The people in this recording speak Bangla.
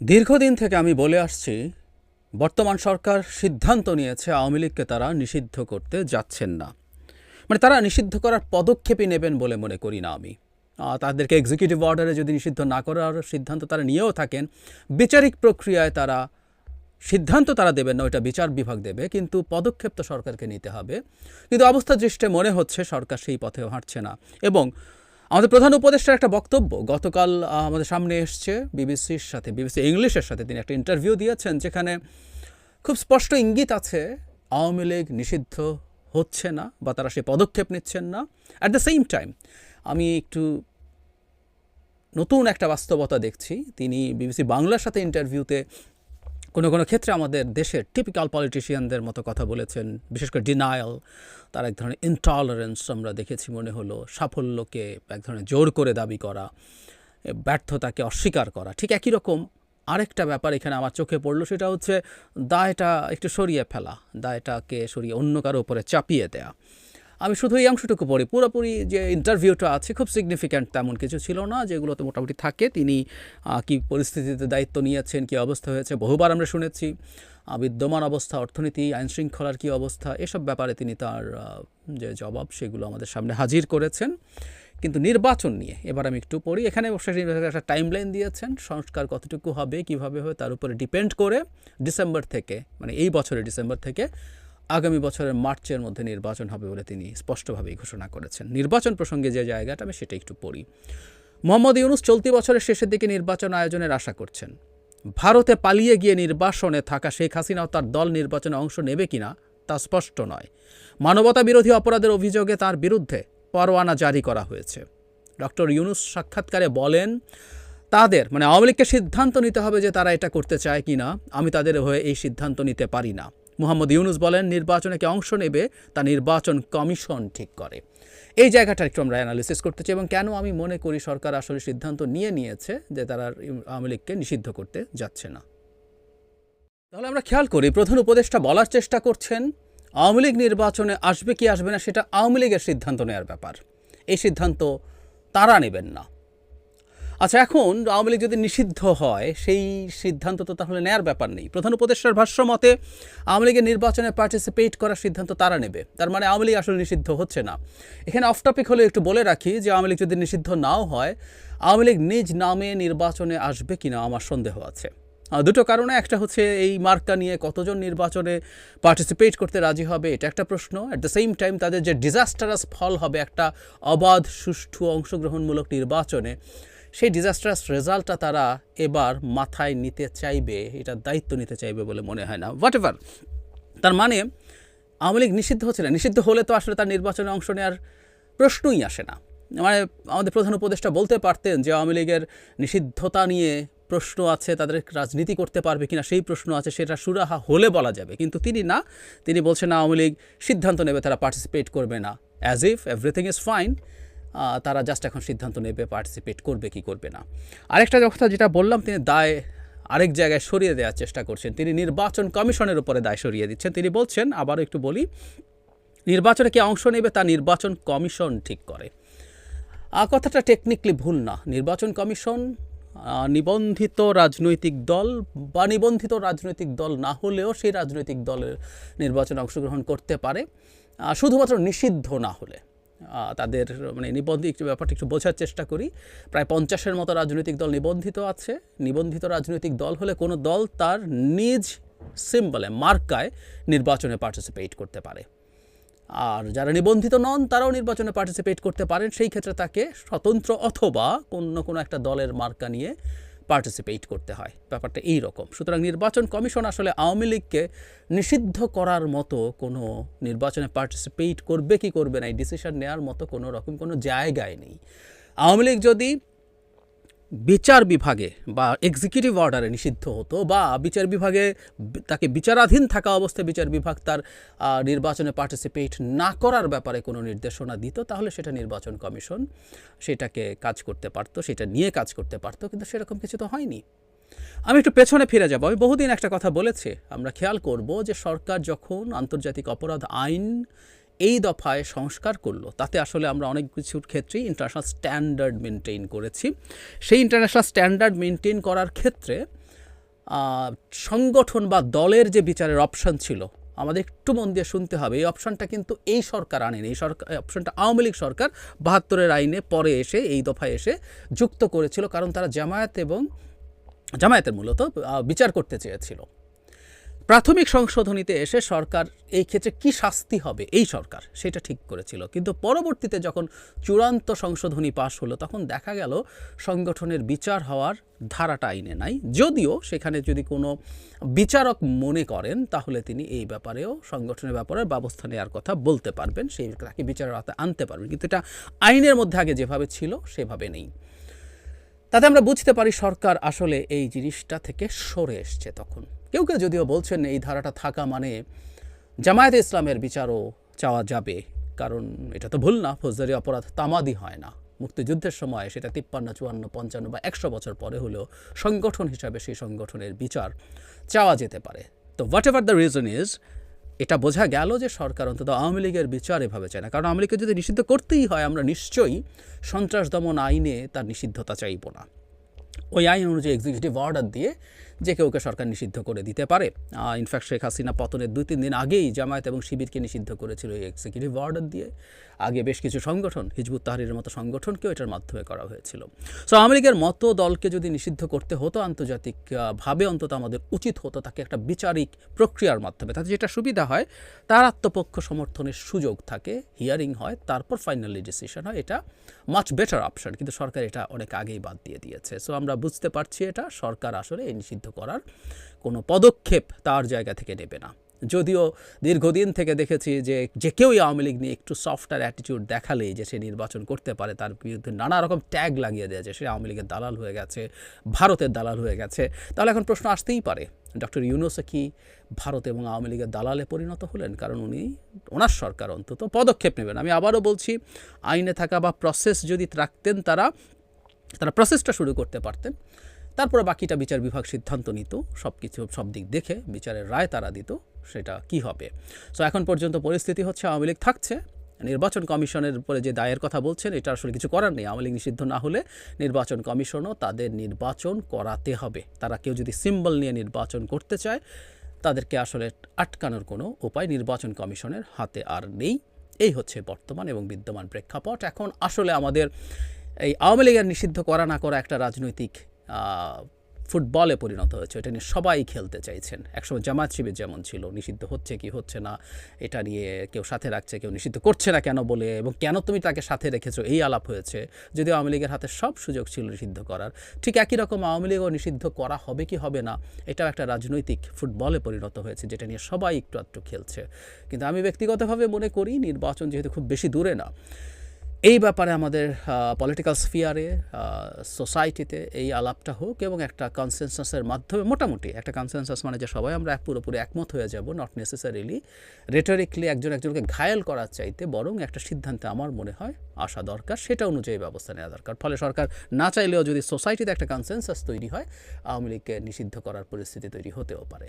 দীর্ঘদিন থেকে আমি বলে আসছি, বর্তমান সরকার সিদ্ধান্ত নিয়েছে আওয়ামী লীগকে তারা নিষিদ্ধ করতে যাচ্ছেন না। মানে তারা নিষিদ্ধ করার পদক্ষেপই নেবেন বলে মনে করি না আমি। তাদেরকে এক্সিকিউটিভ অর্ডারে যদি নিষিদ্ধ না করার সিদ্ধান্ত তারা নিয়েও থাকেন, বিচারিক প্রক্রিয়ায় তারা, সিদ্ধান্ত তারা দেবেন না, ওইটা বিচার বিভাগ দেবে, কিন্তু পদক্ষেপ তো সরকারকে নিতে হবে। কিন্তু অবস্থা দৃষ্টে মনে হচ্ছে সরকার সেই পথে হাঁটছে না। এবং আমাদের প্রধান উপদেষ্টার একটা বক্তব্য, গতকাল আমাদের সামনে এসছে বিবিসির সাথে, বিবিসি ইংলিশের সাথে তিনি একটা ইন্টারভিউ দিয়েছেন যেখানে খুব স্পষ্ট ইঙ্গিত আছে, আওয়ামী লীগ নিষিদ্ধ হচ্ছে না বা তারা সে পদক্ষেপ নিচ্ছেন না। অ্যাট দ্য সেম টাইম আমি একটু নতুন একটা বাস্তবতা দেখছি। তিনি বিবিসি বাংলার সাথে ইন্টারভিউতে কোনো কোনো ক্ষেত্রে আমাদের দেশের টিপিক্যাল পলিটিশিয়ানদের মতো কথা বলেছেন। বিশেষ করে ডিনায়াল তার এক ধরনের ইনটলারেন্স আমরা দেখেছি মনে হলো। সাফল্যকে এক ধরনের জোর করে দাবি করা ব্যর্থতাকে অস্বীকার করা। ঠিক একই রকম আরেকটা ব্যাপার এখানে আমার চোখে পড়ল, সেটা হচ্ছে দায়টা একটু সরিয়ে ফেলা, দায়টাকে সরিয়ে অন্য কারও উপরে চাপিয়ে দেয়া। আমি শুধু এই অংশটুকু পড়ি। পুরোপুরি যে ইন্টারভিউটা আছে খুব সিগনিফিক্যান্ট তেমন কিছু ছিল না যেগুলোতে মোটামুটি থাকে। তিনি কি পরিস্থিতিতে দায়িত্ব নিয়েছেন, কি অবস্থা হয়েছে, বহুবার আমরা শুনেছি। বিদ্যমান অবস্থা, অর্থনীতি আইন শৃঙ্খলার কী অবস্থা, এসব ব্যাপারে তিনি তার যে জবাব, সেগুলো আমাদের সামনে হাজির করেছেন। কিন্তু নির্বাচন নিয়ে, এবার আমি একটু পড়ি। এখানে একটা টাইম লাইন দিয়েছেন, সংস্কার কতটুকু হবে, কীভাবে হবে, তার উপরে ডিপেন্ড করে ডিসেম্বর থেকে মানে এই বছরের ডিসেম্বর থেকে আগামী বছরের মার্চের মধ্যে নির্বাচন হবে বলে তিনি স্পষ্টভাবেই ঘোষণা করেছেন। নির্বাচন প্রসঙ্গে যে জায়গাটা, আমি সেটা একটু পড়ি। মোহাম্মদ ইউনুস চলতি বছরের শেষের দিকে নির্বাচন আয়োজনের আশা করছেন। ভারতে পালিয়ে গিয়ে নির্বাসনে থাকা শেখ হাসিনা ও তার দল নির্বাচনে অংশ নেবে কিনা, তা স্পষ্ট নয়। মানবতা বিরোধী অপরাধের অভিযোগে তার বিরুদ্ধে পরোয়ানা জারি করা হয়েছে। ডক্টর ইউনুস সাক্ষাৎকারে বলেন, তাদের মানে আওয়ামী লীগকে সিদ্ধান্ত নিতে হবে যে তারা এটা করতে চায় কি না আমি তাদের হয়ে এই সিদ্ধান্ত নিতে পারি না। মোহাম্মদ ইউনুস বলেন, নির্বাচনে কে অংশ নেবে, তা নির্বাচন কমিশন ঠিক করে। এই জায়গাটা একটু আমরা অ্যানালিসিস করতে চাই এবং কেন আমি মনে করি সরকার আসলে সিদ্ধান্ত নিয়ে নিয়েছে যে তারা আওয়ামী লীগকে নিষিদ্ধ করতে যাচ্ছে না। তাহলে আমরা খেয়াল করি, প্রধান উপদেষ্টা বলার চেষ্টা করছেন, আওয়ামী লীগ নির্বাচনে আসবে কি আসবে না সেটা আওয়ামী লীগের সিদ্ধান্ত নেওয়ার ব্যাপার। এই সিদ্ধান্ত তারা নেবেন না। আচ্ছা এখন আওয়ামী লীগ যদি নিষিদ্ধ হয়, সেই সিদ্ধান্ত তো তাহলে নেয়ার ব্যাপার নেই। প্রধান উপদেষ্টার ভাষ্য মতে, আওয়ামী লীগের নির্বাচনে পার্টিসিপেট করার সিদ্ধান্ত তারা নেবে। তার মানে আওয়ামী লীগ আসলে নিষিদ্ধ হচ্ছে না। এখানে অফ টপিক হলে একটু বলে রাখি যে, আওয়ামী লীগ যদি নিষিদ্ধ নাও হয়, আওয়ামী লীগ নিজ নামে নির্বাচনে আসবে কিনা আমার সন্দেহ আছে। দুটো কারণে, একটা হচ্ছে এই মার্কা নিয়ে কতজন নির্বাচনে পার্টিসিপেট করতে রাজি হবে, এটা একটা প্রশ্ন। অ্যাট দ্য সেম টাইম তাদের যে ডিজাস্টারাস ফল হবে একটা অবাধ, সুষ্ঠু, অংশগ্রহণমূলক নির্বাচনে সেই ডিজাস্টারাস রেজাল্টটা তারা এবার মাথায় নিতে চাইবে এটার দায়িত্ব নিতে চাইবে বলে মনে হয় না। হোয়াট এভার তার মানে আওয়ামী লীগ নিষিদ্ধ হচ্ছে না। নিষিদ্ধ হলে তো আসলে তার নির্বাচনে অংশ নেওয়ার প্রশ্নই আসে না। মানে আমাদের প্রধান উপদেষ্টা বলতে পারতেন যে আওয়ামী লীগের নিষিদ্ধতা নিয়ে প্রশ্ন আছে, তাদের রাজনীতি করতে পারবে কিনা সেই প্রশ্ন আছে, সেটা সুরাহা হলে বলা যাবে। কিন্তু তিনি না, তিনি বলছেন আওয়ামী লীগ সিদ্ধান্ত নেবে, তারা পার্টিসিপেট করবে না। As if everything is fine তারা জাস্ট এখন সিদ্ধান্ত নেবে পার্টিসিপেট করবে, কি করবে না। আরেকটা কথা যেটা বললাম, তিনি দায় আরেক জায়গায় সরিয়ে দেওয়ার চেষ্টা করছেন। তিনি নির্বাচন কমিশনের উপরে দায় সরিয়ে দিচ্ছেন। তিনি বলছেন, আবারও একটু বলি, নির্বাচনে কে অংশ নেবে তা নির্বাচন কমিশন ঠিক করে। কথাটা টেকনিক্যালি ভুল না। নির্বাচন কমিশন নিবন্ধিত রাজনৈতিক দল বা নিবন্ধিত রাজনৈতিক দল না হলেও সেই রাজনৈতিক দলের নির্বাচনে অংশগ্রহণ করতে পারে। শুধুমাত্র নিষিদ্ধ না হলে। তাদের মানে নিবন্ধিত ব্যাপারটা একটু বোঝার চেষ্টা করি। প্রায় পঞ্চাশের মতো রাজনৈতিক দল নিবন্ধিত আছে। নিবন্ধিত রাজনৈতিক দল হলে কোনো দল তার নিজ সিম্বলে মার্কায় নির্বাচনে পার্টিসিপেট করতে পারে। আর যারা নিবন্ধিত নন, তারাও নির্বাচনে পার্টিসিপেট করতে পারেন। সেই ক্ষেত্রে তাকে স্বতন্ত্র অথবা কোনো কোনো একটা দলের মার্কা নিয়ে পার্টিসিপেট করতে হয়। ব্যাপারটা এই রকম সুতরাং নির্বাচন কমিশন আসলে আওয়ামী লীগকে নিষিদ্ধ করার মতো কোনো নির্বাচনে পার্টিসিপেট করবে কি করবে না, এই ডিসিশন নেওয়ার মতো কোনো রকম কোনো জায়গায় নেই। আওয়ামী লীগ যদি বিচার বিভাগে বা এক্সিকিউটিভ অর্ডারে নিষিদ্ধ হতো বা বিচার বিভাগে তাকে বিচারাধীন থাকা অবস্থায় বিচার বিভাগ তার নির্বাচনে পার্টিসিপেট না করার ব্যাপারে কোনো নির্দেশনা দিত, তাহলে সেটা নির্বাচন কমিশন সেটাকে কাজ করতে পারতো, সেটা নিয়ে কাজ করতে পারতো, কিন্তু সেরকম কিছু তো হয়নি। আমি একটু পেছনে ফিরে যাব। আমি বহুদিন একটা কথা বলেছি। আমরা খেয়াল করব যে সরকার যখন আন্তর্জাতিক অপরাধ আইন এই দফায় সংস্কার করল। তাতে আসলে আমরা অনেক কিছুর ক্ষেত্রেই ইন্টারন্যাশনাল স্ট্যান্ডার্ড মেনটেন করেছি। সেই ইন্টারন্যাশনাল স্ট্যান্ডার্ড মেনটেন করার ক্ষেত্রে সংগঠন বা দলের যে বিচারের অপশন ছিল, আমাদের একটু মন দিয়ে শুনতে হবে। এই অপশনটা কিন্তু এই সরকার আনেনি। এই সরকার অপশনটা আওয়ামী লীগ সরকার বাহাত্তরের আইনে পরে এসে, এই দফায় এসে যুক্ত করেছিল। কারণ তারা জামায়াত এবং, জামায়াতের মূলত বিচার করতে চেয়েছিল। প্রাথমিক সংশোধনীতে এসে সরকার এই ক্ষেত্রে কি শাস্তি হবে এই সরকার সেটা ঠিক করেছিল। কিন্তু পরবর্তীতে যখন চূড়ান্ত সংশোধনী পাশ হলো, তখন দেখা গেল সংগঠনের বিচার হওয়ার ধারাটা আইনে নাই। যদিও সেখানে যদি কোনো বিচারক মনে করেন, তাহলে তিনি এই ব্যাপারেও সংগঠনের ব্যাপারে ব্যবস্থা নেওয়ার কথা বলতে পারবেন। সেই তাকে বিচারের আওতায় আনতে পারবেন। কিন্তু এটা আইনের মধ্যে আগে যেভাবে ছিল, সেভাবে নেই। তাতে আমরা বুঝতে পারি সরকার আসলে এই জিনিসটা থেকে সরে এসছে তখন। কেউ কেউ যদিও বলছেন এই ধারাটা থাকা মানে জামায়াতে ইসলামের বিচারও চাওয়া যাবে, কারণ এটা তো ভুল না, ফৌজদারি অপরাধ তামাদি হয় না। মুক্তিযুদ্ধের সময় সেটা তিপ্পান্ন, চুয়ান্ন, পঞ্চান্ন বা একশো বছর পরে হলেও সংগঠন হিসাবে সেই সংগঠনের বিচার চাওয়া যেতে পারে। তো whatever the reason is এটা বোঝা গেল যে সরকার অন্তত আওয়ামী লীগের বিচার এভাবে চায় না। কারণ আওয়ামী লীগকে যদি নিষিদ্ধ করতেই হয়, আমরা নিশ্চয়ই সন্ত্রাস দমন আইনে তার নিষিদ্ধতা চাইব না। ওই আইন অনুযায়ী এক্সিকিউটিভ অর্ডার দিয়ে যে কেউকে সরকার নিষিদ্ধ করে দিতে পারে। ইনফ্যাক্ট শেখ হাসিনা পতনের দুই তিন দিন আগেই জামায়াত এবং শিবিরকে নিষিদ্ধ করেছিল এই এক্সিকিউটিভ অর্ডার দিয়ে। আগে বেশ কিছু সংগঠন, হিজবুত তাহারির মতো সংগঠনকেও এটার মাধ্যমে করা হয়েছিল। সো লীগের মতো দলকে যদি নিষিদ্ধ করতে হতো আন্তর্জাতিকভাবে অন্তত আমাদের উচিত হতো তাকে একটা বিচারিক প্রক্রিয়ার মাধ্যমে। তাতে যেটা সুবিধা হয়, তার আত্মপক্ষ সমর্থনের সুযোগ থাকে হিয়ারিং হয়, তারপর ফাইনালি ডিসিশন হয়। এটা মাচ বেটার অপশন কিন্তু সরকার এটা অনেক আগেই বাদ দিয়ে দিয়েছে। সো আমরা বুঝতে পারছি এটা, সরকার আসলে এই নিষিদ্ধ করার কোনো পদক্ষেপ তার জায়গা থেকে নেবে না। যদিও দীর্ঘদিন থেকে দেখেছি যে যে কেউই আওয়ামী লীগ নিয়ে একটু সফটার অ্যাটিটিউড দেখালেই যে সে নির্বাচন করতে পারে, তার বিরুদ্ধে নানা রকম ট্যাগ লাগিয়ে দেওয়া যায় সে আওয়ামী লীগের দালাল হয়ে গেছে, ভারতের দালাল হয়ে গেছে। তাহলে এখন প্রশ্ন আসতেই পারে, ডক্টর ইউনুসে কি ভারত এবং আওয়ামী লীগের দালালে পরিণত হলেন? কারণ উনি ওনার সরকার অন্তত পদক্ষেপ নেবেন। আমি আবারও বলছি, আইনে থাকা বা প্রসেস যদি রাখতেন তারা তারা প্রসেসটা শুরু করতে পারতেন। তারপরে বাকিটা বিচার বিভাগ সিদ্ধান্ত নিত সব কিছু সব দিক দেখে বিচারের রায় তারা দিত, সেটা কি হবে। সো এখন পর্যন্ত পরিস্থিতি হচ্ছে আওয়ামী লীগ থাকছে, নির্বাচন কমিশনের উপরে যে দায়ের কথা বলছেন, এটা আসলে কিছু করার নেই। আওয়ামী লীগ নিষিদ্ধ না হলে নির্বাচন কমিশনও তাদের নির্বাচন করাতে হবে। তারা কেউ যদি সিম্বল নিয়ে নির্বাচন করতে চায়, তাদেরকে আসলে আটকানোর কোনো উপায় নির্বাচন কমিশনের হাতে আর নেই। এই হচ্ছে বর্তমান এবং বিদ্যমান প্রেক্ষাপট। এখন আসলে আমাদের এই আওয়ামী লীগের নিষিদ্ধ করা না করা একটা রাজনৈতিক ফুটবলে পরিণত হয়েছে, এটা নিয়ে সবাই খেলতে চাইছেন। একসময় জামাত শিবির যেমন ছিল, নিষিদ্ধ হচ্ছে কি হচ্ছে না, এটা নিয়ে কেউ সাথে রাখছে, কেউ নিষিদ্ধ করছে না কেন বলে, এবং কেন তুমি তাকে সাথে রেখেছো, এই আলাপ হয়েছে, যদিও আওয়ামী লীগের হাতে সব সুযোগ ছিল নিষিদ্ধ করার। ঠিক একই রকম আওয়ামী লীগও নিষিদ্ধ করা হবে কি হবে না, এটাও একটা রাজনৈতিক ফুটবলে পরিণত হয়েছে, যেটা নিয়ে সবাই একটু একটু খেলছে। কিন্তু আমি ব্যক্তিগতভাবে মনে করি, নির্বাচন যেহেতু খুব বেশি দূরে না এই ব্যাপারে আমাদের পলিটিক্যাল স্ফিয়ারে সোসাইটিতে এই আলাপটা হোক এবং একটা কনসেনসাসের মাধ্যমে, মোটামুটি একটা কনসেনসাস মানে যে সবাই আমরা পুরোপুরি একমত হয়ে যাব নট নেসেসারিলি রেটরিকলি একজন একজনকে ঘায়েল করার চাইতে বরং একটা সিদ্ধান্তে আমার মনে হয় আসা দরকার, সেটা অনুযায়ী ব্যবস্থা নেওয়া দরকার। ফলে সরকার না চাইলেও যদি সোসাইটিতে একটা কনসেনসাস তৈরি হয়, আওয়ামী লীগকে নিষিদ্ধ করার পরিস্থিতি তৈরি হতেও পারে।